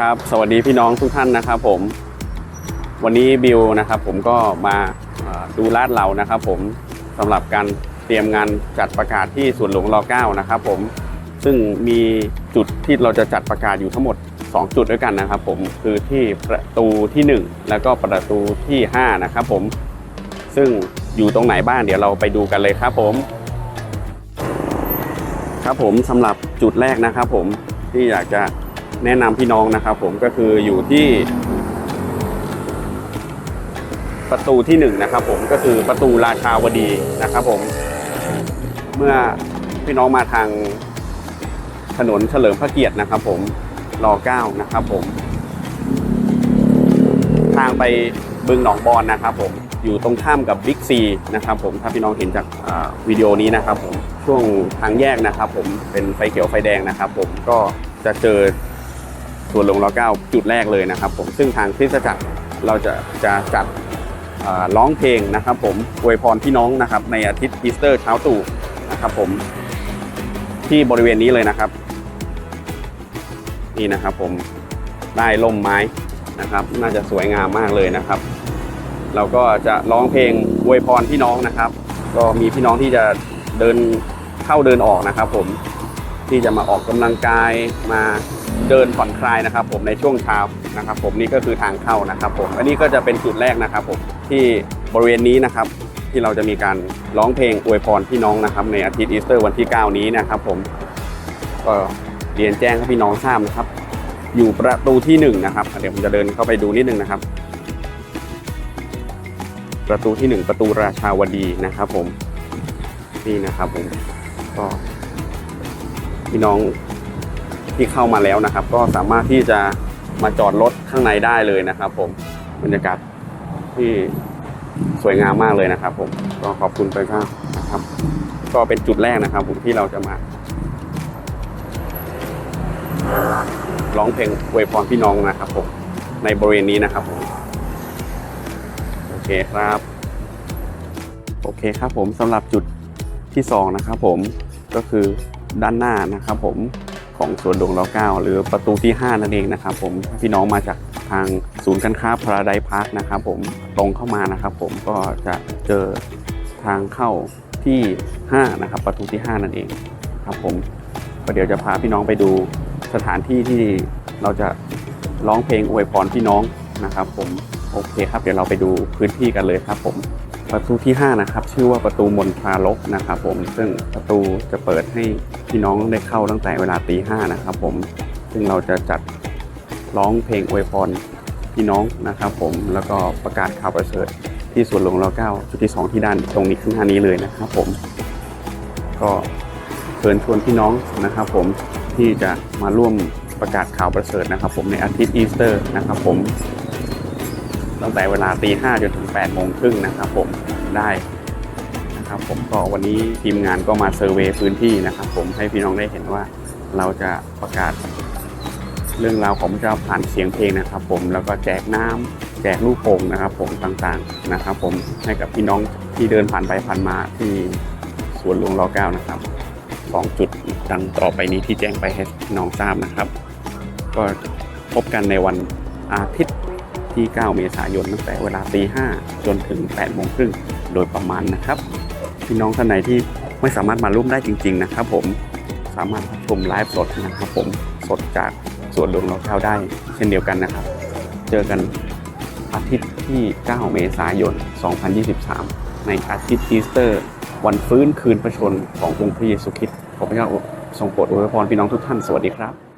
ครับ สวัสดีพี่น้องทุกท่านนะครับผม วันนี้บิวนะครับผมก็มาดูลาดเหลานะครับผมสำหรับการเตรียมงานจัดประกาศที่สวนหลวงร9นะครับผมซึ่งมีจุดที่เราจะจัดประกาศอยู่ทั้งหมด 2 จุดด้วยกันนะครับผมคือที่ประตูที่ 1 แล้วก็ประตูที่ 5 นะครับผมซึ่งอยู่ตรงไหนบ้างเดี๋ยวเราไปดูกันเลยครับผม ครับผมสำหรับจุดแรกนะครับผมที่อยากจะ แนะนำพี่น้องนะครับผมก็คืออยู่ที่ ประตูที่หนึ่งนะครับผมก็คือประตูราชาวดีนะครับผม เมื่อพี่น้องมาทางถนนเฉลิมพระเกียรตินะครับ ผมรอเก้านะครับผม ทางไปบึงหนองบอนนะครับผมอยู่ตรงข้ามกับบิ๊กซีนะครับผมถ้าพี่น้องเห็นจากวิดีโอนี้นะครับผมช่วงทางแยกนะครับผมเป็นไฟเขียวไฟแดงนะครับผมก็จะเจอ สวนหลวงรอเก้าจุดแรกเลยนะครับผมซึ่งทางคริสตจักรเราจะจะจัดร้องเพลงนะครับ ผมอวยพรพี่น้องนะครับ ในอาทิตย์อีสเตอร์เช้าตู่นะครับผมที่บริเวณนี้เลยนะครับ นี่นะครับผมได้ล่มไม้นะครับ น่าจะสวยงามมากเลยนะครับ เราก็จะร้องเพลงอวยพรพี่น้องนะครับ ก็มีพี่น้องที่จะเดินเข้าเดินออกนะครับ ผมที่จะมาออกกำลังกายมา เดินผ่อนคลายนะครับ ผมในช่วงเช้านะครับ ผมนี่ก็คือทางเข้านะครับ ผมอันนี้ก็จะเป็นจุดแรกนะครับ ผมที่บริเวณนี้นะครับ ที่เราจะมีการร้องเพลงอวยพรพี่น้องนะครับ ในอาทิตย์อีสเตอร์วันที่ 9 นี้นะครับ ผมก็เรียนแจ้งให้พี่น้องทราบนะครับ อยู่ประตูที่หนึ่งนะครับเดี๋ยวผมจะเดินเข้าไปดูนิดนึงนะครับ ประตูที่หนึ่งประตูราชาวดีนะครับ ผมนี่นะครับผมก็พี่น้อง ที่เข้ามาแล้วนะครับ ก็สามารถที่จะมาจอดรถข้างในได้เลยนะครับผมบรรยากาศที่สวยงามมากเลยนะครับ ผมก็ขอบคุณไปครับนะครับ ก็เป็นจุดแรกนะครับ ผมที่เราจะมาร้องเพลงอวยพรพี่น้องนะครับผมในบริเวณนี้นะครับผมโอเคครับ โอเคครับผมสำหรับจุดที่สองนะครับผมก็คือด้านหน้านะครับผม ของสวนดวงล้อเก้าหรือประตูที่ 5 นั่นเองนะครับผมพี่น้องมาจากทางศูนย์การค้าพราไดพาร์คนะครับผมตรงเข้ามานะครับผมก็จะเจอทางเข้าที่ 5 นะครับ ประตูที่ 5 นั่นเองครับผมก็เดี๋ยวจะพาพี่น้องไปดูสถานที่ที่เราจะร้องเพลงอวยพรพี่น้องนะครับผมโอเคครับเดี๋ยวเราไปดูพื้นที่กันเลยครับผม ประตูที่ 5 นะครับ ชื่อว่าประตูมนทรารกนะครับผมซึ่งประตูจะเปิดให้พี่น้องได้เข้าตั้งแต่เวลาตีห้านะครับผมซึ่งเราจะจัดร้องเพลงอวยพรพี่น้องนะครับผมแล้วก็ประกาศข่าวประเสริฐที่สวนหลวงรเก้าจุดที่สองที่ด้านตรงนี้ข้างหน้านี้เลยนะครับผมก็เชิญชวนพี่น้องนะครับผมที่จะมาร่วมประกาศข่าวประเสริฐนะครับ ผมในอาทิตย์อีสเตอร์นะครับผม ตั้งแต่เวลาตีห้าจนถึง8ปดโมงครึ่งนะครับผมได้นะครับผมก็วันนี้ทีมงานก็มาเซอร์เวยพื้นที่นะครับผมให้พี่น้องได้เห็นว่าเราจะประกาศ เรื่องราวของพระเจ้าผ่านเสียงเพลงนะครับ ผมแล้วก็แจกน้ำแจกลูกโป่งนะครับ ผมต่างๆนะครับ ผมให้กับพี่น้องที่เดินผ่านไปผ่านมาที่สวนหลวงรอเก้านะครับสองจุดดังต่อไปนี้ที่แจ้งไปให้น้องทราบนะครับ ก็พบกันในวันอาทิตย์ ที่ 9 เมษายนตั้งแต่เวลาตีห้าจนถึง8โมงครึ่งโดยประมาณนะครับ พี่น้องท่านไหนที่ไม่สามารถมาร่วมได้จริง ๆ นะครับ ผมสามารถชมไลฟ์สดนะครับ ผมสดจากสวนหลวงรอเก้าได้ เช่นเดียวกันนะครับ เจอกันอาทิตย์ที่ 9 เมษายน 2023 ในอาทิตย์อีสเตอร์ วันฟื้นคืนพระชนขององค์พระเยซูคริสต์ขอพระเจ้าทรงโปรดอวยพรพี่น้องทุกท่านสวัสดีครับ